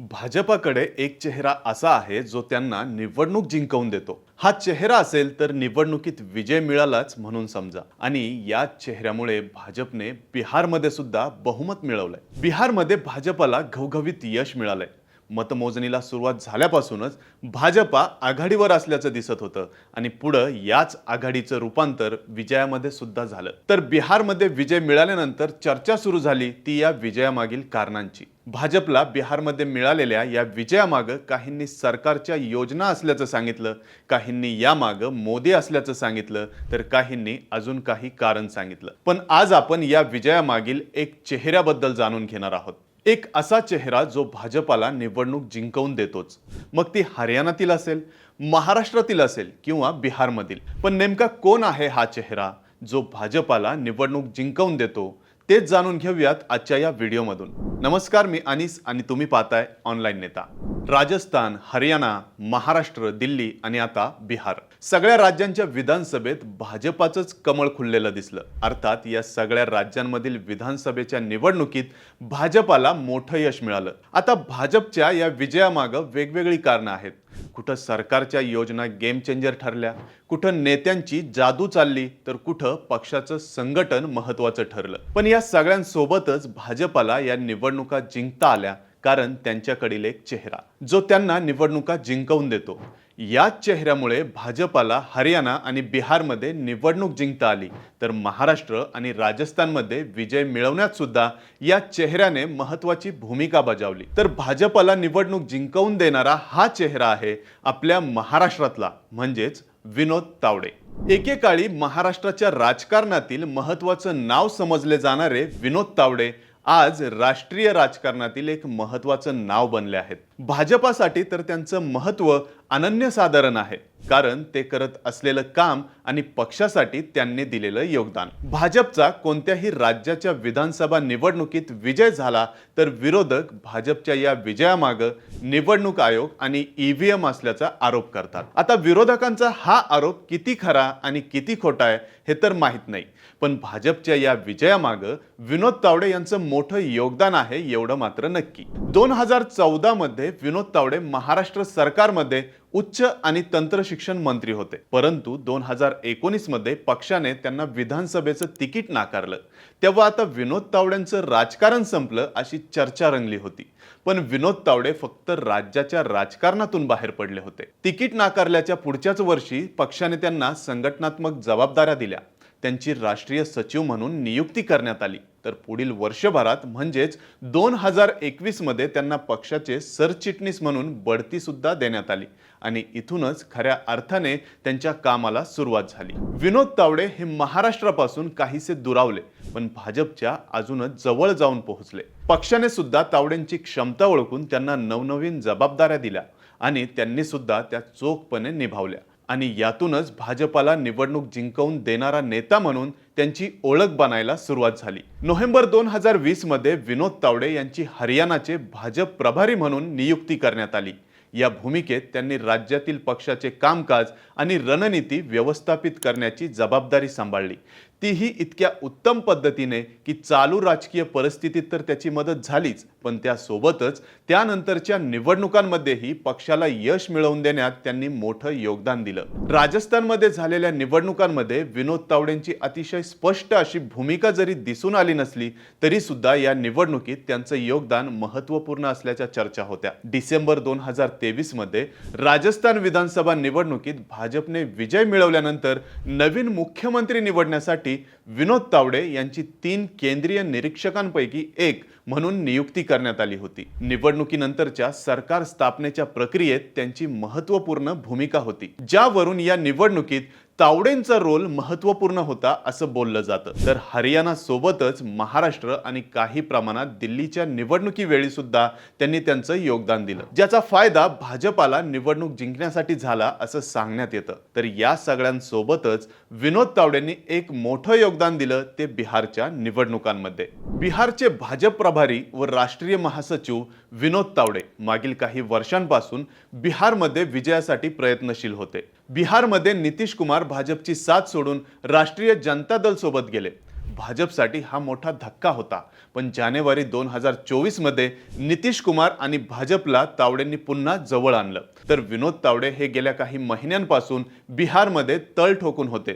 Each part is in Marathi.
भाजपाकडे एक चेहरा असा आहे जो त्यांना निवडणूक जिंकवून देतो. हा चेहरा असेल तर निवडणुकीत विजय मिळालाच म्हणून समजा. आणि या चेहऱ्यामुळे भाजपने बिहारमध्ये सुद्धा बहुमत मिळवलंय. बिहारमध्ये भाजपाला घवघवीत यश मिळालंय. मतमोजणीला सुरुवात झाल्यापासूनच भाजपा आघाडीवर असल्याचं दिसत होतं. आणि पुढं याच आघाडीचं रूपांतर विजयामध्ये सुद्धा झालं. तर बिहारमध्ये विजय मिळाल्यानंतर चर्चा सुरू झाली ती या विजयामागील कारणांची. भाजपला बिहारमध्ये मिळालेल्या या विजयामागं काहींनी सरकारच्या योजना असल्याचं सांगितलं काहींनी यामागं मोदी असल्याचं सांगितलं तर काहींनी अजून काही कारण सांगितलं. पण आज आपण या विजयामागील एक चेहऱ्याबद्दल जाणून घेणार आहोत. एक असा चेहरा जो भाजपाला निवडणूक जिंकवून देतोच. मग ती हरियाणातील असेल महाराष्ट्रातील असेल किंवा बिहारमधील. पण नेमका कोण आहे हा चेहरा जो भाजपाला निवडणूक जिंकवून देतो? तेच जाणून घेऊयात आजच्या या व्हिडिओमधून. नमस्कार मी अनिस आणि तुम्ही पाहताय ऑनलाईन नेता. राजस्थान हरियाणा महाराष्ट्र दिल्ली आणि आता बिहार. सगळ्या राज्यांच्या विधानसभेत भाजपाचंच कमळ खुललेलं दिसलं. अर्थात या सगळ्या राज्यांमधील विधानसभेच्या निवडणुकीत भाजपाला मोठं यश मिळालं. आता भाजपच्या या विजयामागं वेगवेगळी कारणं आहेत. कुठं सरकारच्या योजना गेम चेंजर ठरल्या कुठं नेत्यांची जादू चालली तर कुठं पक्षाचं संघटन महत्वाचं ठरलं. पण या सगळ्यांसोबतच भाजपाला या निवडणुका जिंकता आल्या. कारण त्यांच्याकडील एक चेहरा जो त्यांना निवडणुका जिंकवून देतो. याच चेहऱ्यामुळे भाजपाला हरियाणा आणि बिहारमध्ये निवडणूक जिंकता आली. तर महाराष्ट्र आणि राजस्थानमध्ये विजय मिळवण्यात सुद्धा या चेहऱ्याने महत्वाची भूमिका बजावली. तर भाजपाला निवडणूक जिंकवून देणारा हा चेहरा आहे आपल्या महाराष्ट्रातला म्हणजेच विनोद तावडे. एकेकाळी महाराष्ट्राच्या राजकारणातील महत्वाचं नाव समजले जाणारे विनोद तावडे आज राष्ट्रीय राजकारणातील एक महत्त्वाचं नाव बनले आहेत. भाजपासाठी तर त्यांचं महत्त्व अनन्यसाधारण आहे कारण ते करत असलेलं काम आणि पक्षासाठी त्यांनी दिलेलं योगदान. भाजपचा कोणत्याही राज्याच्या विधानसभा निवडणुकीत विजय झाला तर विरोधक भाजपच्या या विजयामागं निवडणूक आयोग आणि ईव्हीएम असल्याचा आरोप करतात. आता विरोधकांचा हा आरोप किती खरा आणि किती खोटा आहे हे तर माहीत नाही. पण भाजपच्या या विजयामागं विनोद तावडे यांचं मोठं योगदान आहे एवढं मात्र नक्की. दोन हजार चौदा मध्ये विनोद तावडे महाराष्ट्र सरकारमध्ये उच्च आणि तंत्र शिक्षण मंत्री होते. परंतु दोन हजार एकोणीसमध्ये पक्षाने त्यांना विधानसभेचं तिकीट नाकारलं. तेव्हा आता विनोद तावड्यांचं राजकारण संपलं अशी चर्चा रंगली होती. पण विनोद तावडे फक्त राज्याच्या राजकारणातून बाहेर पडले होते. तिकीट नाकारल्याच्या पुढच्याच वर्षी पक्षाने त्यांना संघटनात्मक जबाबदाऱ्या दिल्या. त्यांची राष्ट्रीय सचिव म्हणून नियुक्ती करण्यात आली. तर पुढील वर्षभरात म्हणजेच दोन हजार एकवीसमध्ये त्यांना पक्षाचे सरचिटणीस म्हणून बढती सुद्धा देण्यात आली. आणि इथूनच खऱ्या अर्थाने त्यांच्या कामाला सुरुवात झाली. विनोद तावडे हे महाराष्ट्रापासून काहीसे दुरावले पण भाजपच्या अजूनच जवळ जाऊन पोहोचले. पक्षाने सुद्धा तावडेंची क्षमता ओळखून त्यांना नवनवीन जबाबदाऱ्या दिल्या आणि त्यांनी सुद्धा त्या चोखपणे निभावल्या. आणि यातूनच भाजपाला निवडणूक जिंकवून देणारा नेता म्हणून त्यांची ओळख बनायला सुरुवात झाली. नोव्हेंबर दोन हजार वीसमध्ये विनोद तावडे यांची हरियाणाचे भाजप प्रभारी म्हणून नियुक्ती करण्यात आली. या भूमिकेत त्यांनी राज्यातील पक्षाचे कामकाज आणि रणनीती व्यवस्थापित करण्याची जबाबदारी सांभाळली. तीही इतक्या उत्तम पद्धतीने की चालू राजकीय परिस्थितीत तर त्याची मदत झालीच पण त्यासोबतच त्यानंतरच्या निवडणुकांमध्येही पक्षाला यश मिळवून देण्यात त्यांनी मोठं योगदान दिलं. राजस्थानमध्ये झालेल्या निवडणुकांमध्ये विनोद तावडेंची अतिशय स्पष्ट अशी भूमिका जरी दिसून आली नसली तरी सुद्धा या निवडणुकीत त्यांचं योगदान महत्त्वपूर्ण असल्याच्या चर्चा होत्या. डिसेंबर दोन हजार तेवीसमध्ये राजस्थान विधानसभा निवडणुकीत भाजपने विजय मिळवल्यानंतर नवीन मुख्यमंत्री निवडण्यासाठी विनोद तावडे यांची तीन केंद्रीय निरीक्षकांपैकी एक म्हणून नियुक्ती करण्यात आली होती. निवडणुकीनंतरच्या सरकार स्थापनेच्या प्रक्रियेत त्यांची महत्त्वपूर्ण भूमिका होती. ज्यावरून या निवडणुकीत तावडेंचा रोल महत्त्वपूर्ण होता असं बोललं जातं. तर हरियाणा सोबतच महाराष्ट्र आणि काही प्रमाणात दिल्लीच्या निवडणुकीवेळी सुद्धा त्यांनी त्यांचं योगदान दिलं. ज्याचा फायदा भाजपाला निवडणूक जिंकण्यासाठी झाला असं सांगण्यात येतं. तर या सगळ्यांसोबतच विनोद तावडेंनी एक मोठं योगदान दिलं ते बिहारच्या निवडणुकांमध्ये. बिहारचे भाजप प्रभारी व राष्ट्रीय महासचिव विनोद तावडे मागील काही वर्षांपासून बिहारमध्ये विजयासाठी प्रयत्नशील होते. बिहारमध्ये नितीश कुमार भाजपची साथ सोडून राष्ट्रीय जनता दल सोबत गेले. भाजपसाठी हा मोठा धक्का होता. पण जानेवारी दोन हजार चोवीसमध्ये नितीश कुमार आणि भाजपला तावडेंनी पुन्हा जवळ आणलं. तर विनोद तावडे हे गेल्या काही महिन्यांपासून बिहारमध्ये तळ ठोकून होते.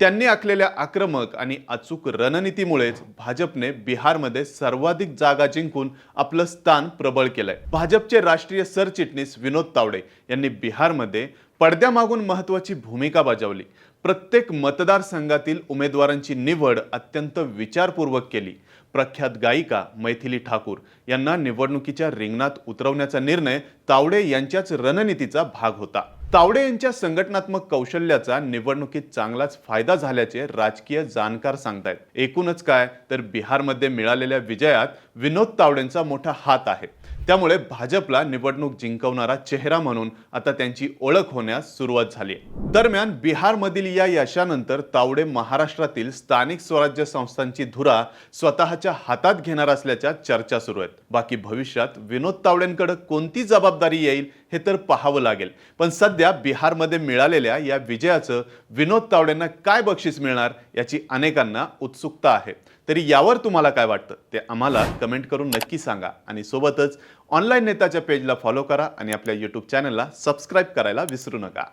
त्यांनी आखलेल्या आक्रमक आणि अचूक रणनीतीमुळेच भाजपने बिहारमध्ये सर्वाधिक जागा जिंकून आपलं स्थान प्रबळ केलंय. भाजपचे राष्ट्रीय सरचिटणीस विनोद तावडे यांनी बिहारमध्ये पडद्यामागून महत्त्वाची भूमिका बजावली. प्रत्येक मतदारसंघातील उमेदवारांची निवड अत्यंत विचारपूर्वक केली. प्रख्यात गायिका मैथिली ठाकूर यांना निवडणुकीच्या रिंगणात उतरवण्याचा निर्णय तावडे यांच्याच रणनीतीचा भाग होता. तावडे यांच्या संघटनात्मक कौशल्याचा निवडणुकीत चांगलाच फायदा झाल्याचे राजकीय जाणकार सांगतायत. एकूणच काय तर बिहारमध्ये मिळालेल्या विजयात विनोद तावडेंचा मोठा हात आहे. त्यामुळे भाजपला निवडणूक जिंकवणारा चेहरा म्हणून आता त्यांची ओळख होण्यास सुरुवात झाली दरम्यान बिहारमधील या यशानंतर तावडे महाराष्ट्रातील स्थानिक स्वराज्य संस्थांची धुरा स्वतःच्या हातात घेणार असल्याच्या चर्चा सुरू आहेत. बाकी भविष्यात विनोद तावडेंकडे कोणती जबाबदारी येईल हे तर पाहावं लागेल. पण सध्या बिहारमध्ये मिळालेल्या या विजयाचं विनोद तावडेंना काय बक्षीस मिळणार याची अनेकांना उत्सुकता आहे. तरी यावर तुम्हाला काय वाटतं? ते आम्हाला कमेंट करून नक्की सांगा आणि सोबतच ऑनलाईन नेताच्या पेजला फॉलो करा आणि आपल्या यूट्यूब चॅनलला सबस्क्राईब करायला विसरू नका.